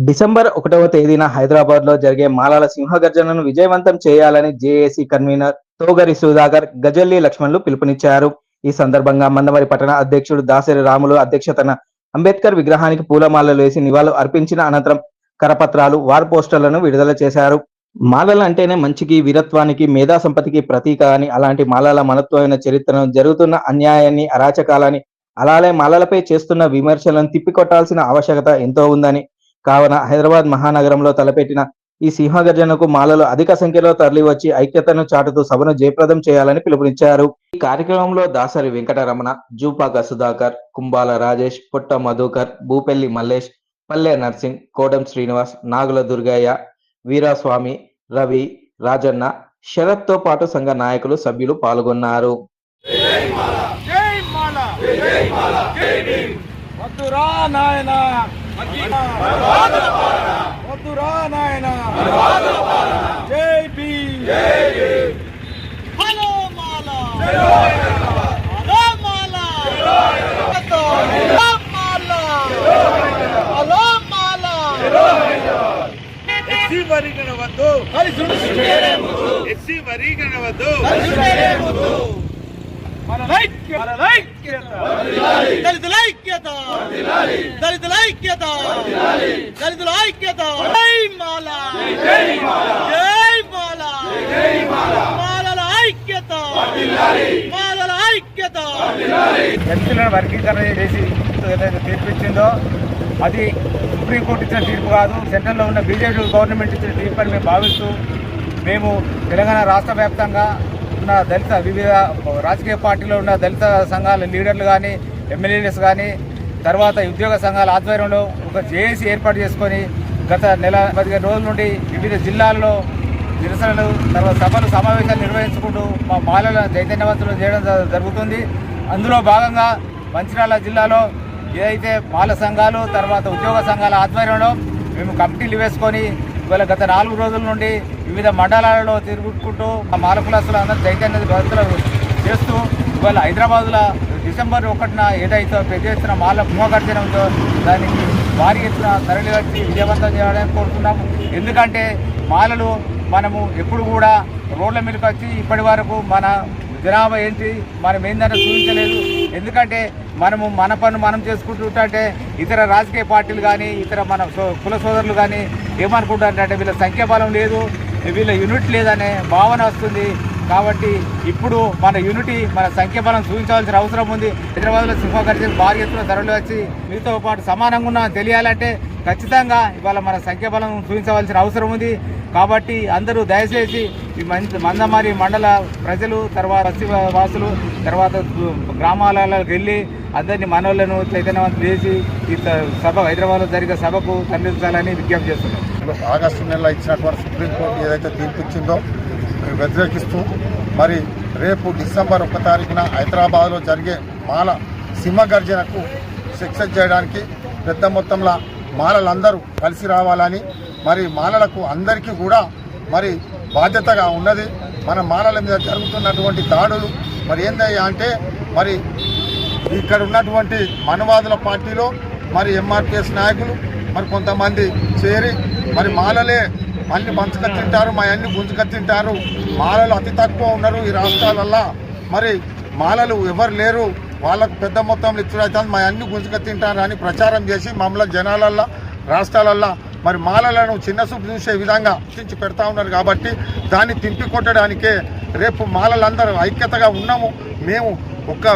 December ఒకటవ తేదీన హైదరాబాద్లో జరిగే మాలాల సింహగర్జనను విజయవంతం చేయాలని జేఏసీ కన్వీనర్ తోగరి సుధాకర్ గజల్లి లక్ష్మణ్లు పిలుపునిచ్చారు. ఈ సందర్భంగా మందమరి పట్టణ అధ్యక్షుడు దాసరి రాములు అధ్యక్షతన అంబేద్కర్ విగ్రహానికి పూలమాలలు వేసి నివాళులు అర్పించిన అనంతరం కరపత్రాలు వార్ పోస్టర్లను విడుదల చేశారు. మాలలు అంటేనే మంచికి వీరత్వానికి మేధా సంపత్తికి ప్రతీక అని అలాంటి మాలల మనత్వమైన చరిత్రను జరుగుతున్న అన్యాయాన్ని అరాచకాలని అలానే మాలలపై చేస్తున్న విమర్శలను తిప్పికొట్టాల్సిన ఆవశ్యకత ఎంతో ఉందని కావున హైదరాబాద్ మహానగరంలో తలపెట్టిన ఈ సింహగర్జనకు మాలలు అధిక సంఖ్యలో తరలివచ్చి ఐక్యతను చాటుతూ సభను జయప్రదం చేయాలని పిలుపునిచ్చారు. ఈ కార్యక్రమంలో దాసరి వెంకటరమణ జూపాక సుధాకర్ కుంబాల రాజేష్ పుట్ట మధుకర్ భూపెల్లి మల్లేష్ పల్లె నర్సింగ్ కోడం శ్రీనివాస్ నాగుల దుర్గయ్య వీరాస్వామి రవి రాజన్న శరత్తో పాటు సంఘ నాయకులు సభ్యులు పాల్గొన్నారు. జై జై జై భీమ్! వద్దురా వద్దురా నాయన Jai Bhim. Hello Mala hello Mala hello మన ఐక్యత మన ఐక్యత దళితుల ఐక్యత దళితుల ఐక్యత దళితుల ఐక్యత జై మాల జై మాల జై జై మాలల ఐక్యత మాలల ఐక్యత వ్యక్తులను వర్గీకరణ చేసి ఏదైతే తీర్పిచ్చిందో అది సుప్రీంకోర్టు ఇచ్చిన తీర్పు కాదు. సెంట్రల్లో ఉన్న బీజేపీ గవర్నమెంట్ ఇచ్చిన తీర్పు అని మేము భావిస్తూ మేము తెలంగాణ రాష్ట్ర వ్యాప్తంగా ఉన్న దళిత వివిధ రాజకీయ పార్టీలో ఉన్న దళిత సంఘాల లీడర్లు కానీ ఎమ్మెల్యేస్ కానీ తర్వాత ఉద్యోగ సంఘాల ఆధ్వర్యంలో ఒక జేఏసీ ఏర్పాటు చేసుకొని గత నెల పదిహేను రోజుల నుండి వివిధ జిల్లాల్లో నిరసనలు తర్వాత సభలు సమావేశాలు నిర్వహించుకుంటూ మా బాలల చైతన్యవంతులు చేయడం జరుగుతుంది. అందులో భాగంగా మంచిర్యాల జిల్లాలో ఏదైతే మాల సంఘాలు తర్వాత ఉద్యోగ సంఘాల ఆధ్వర్యంలో మేము కమిటీలు వేసుకొని ఇవాళ గత నాలుగు రోజుల నుండి వివిధ మండలాలలో తిరుగుకుంటూ మాలకులాసులు అందరూ చైతన్య భక్తులు చేస్తూ ఇవాళ హైదరాబాద్లో డిసెంబర్ ఒకటిన ఏదైతే పెద్ద ఎత్తున మాల కుంభగర్జన ఉందో దానికి భారీ ఎత్తున తరలి వచ్చి విజయవంతం చేయాలని కోరుతున్నాము ఎందుకంటే మాలలు మనము ఎప్పుడు కూడా రోడ్ల మీదకి వచ్చి ఇప్పటి వరకు మన జనాభా ఏంటి? మనం ఏందన్నా చూపించలేదు. ఎందుకంటే మనము మన పన్ను మనం చేసుకుంటుంటే ఇతర రాజకీయ పార్టీలు కానీ ఇతర మన సో- కుల సోదరులు కానీ ఏమనుకుంటారంటే వీళ్ళ సంఖ్యాబలం లేదు వీళ్ళ యూనిట్ లేదనే భావన వస్తుంది. కాబట్టి ఇప్పుడు మన యూనిటీ మన సంఖ్యాబలం చూపించవలసిన అవసరం ఉంది. హైదరాబాద్లో సింహగర్జన భారీ ఎత్తున ధరలు వచ్చి మీతో పాటు సమానంగా ఉన్న తెలియాలంటే ఖచ్చితంగా ఇవాళ మన సంఖ్యాబలం చూపించవలసిన అవసరం ఉంది. కాబట్టి అందరూ దయచేసి ఈ మందమారి మండల ప్రజలు తర్వాత వాసులు తర్వాత గ్రామాలకు వెళ్ళి అందరినీ మనోళ్ళను చైతన్యవంతం చేసి ఈ సభ హైదరాబాద్లో జరిగే సభకు తరలించాలని విజ్ఞప్తి చేస్తున్నాం. ఆగస్టు నెలలో ఇచ్చినటువంటి సుప్రీంకోర్టు ఏదైతే తీర్పు ఇచ్చిందో వ్యతిరేకిస్తూ మరి రేపు డిసెంబర్ ఒక తారీఖున హైదరాబాద్లో జరిగే మాల సింహగర్జనకు సక్సెస్ చేయడానికి పెద్ద మొత్తంలో మాలలందరూ కలిసి రావాలని మరి మాలలకు అందరికీ కూడా మరి బాధ్యతగా ఉన్నది. మన మాలల మీద జరుగుతున్నటువంటి దాడులు మరి ఏందయ్యా అంటే మరి ఇక్కడ ఉన్నటువంటి మనవాదుల పార్టీలో మరి ఎంఆర్పిఎస్ నాయకులు మరి కొంతమంది చేరి మరి మాలలే అన్ని మంచుక తింటారు మా అన్ని గుంజుక తింటారు మాలలు అతి తక్కువ ఉన్నారు ఈ రాష్ట్రాలల్లో. మరి మాలలు ఎవరు లేరు? వాళ్ళకు పెద్ద మొత్తంలో ఇచ్చుడైతే మా అన్ని గుంజుక తింటారు అని ప్రచారం చేసి మమ్మల్ని జనాలల్లో రాష్ట్రాలల్లో మరి మాలలను చిన్న చూపు చూసే విధంగా రక్షించి పెడతా ఉన్నారు కాబట్టి దాన్ని తింపి కొట్టడానికే రేపు మాలలందరూ ఐక్యతగా ఉన్నాము. మేము ఒక్క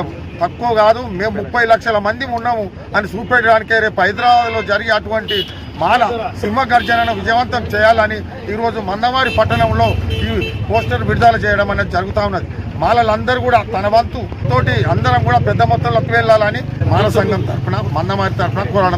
తక్కువ కాదు మేము ముప్పై లక్షల మంది ఉన్నాము అని చూపెట్టడానికే రేపు హైదరాబాద్లో జరిగే అటువంటి మాల సింహగర్జనను విజయవంతం చేయాలని ఈరోజు మందవారి పట్టణంలో ఈ పోస్టర్ విడుదల చేయడం అనేది జరుగుతూ ఉన్నది. మాలలందరూ కూడా తన వంతు తోటి అందరం కూడా పెద్ద మొత్తంలో వెళ్ళాలని మాల సంఘం తరఫున మందమారి తరఫున కోరడం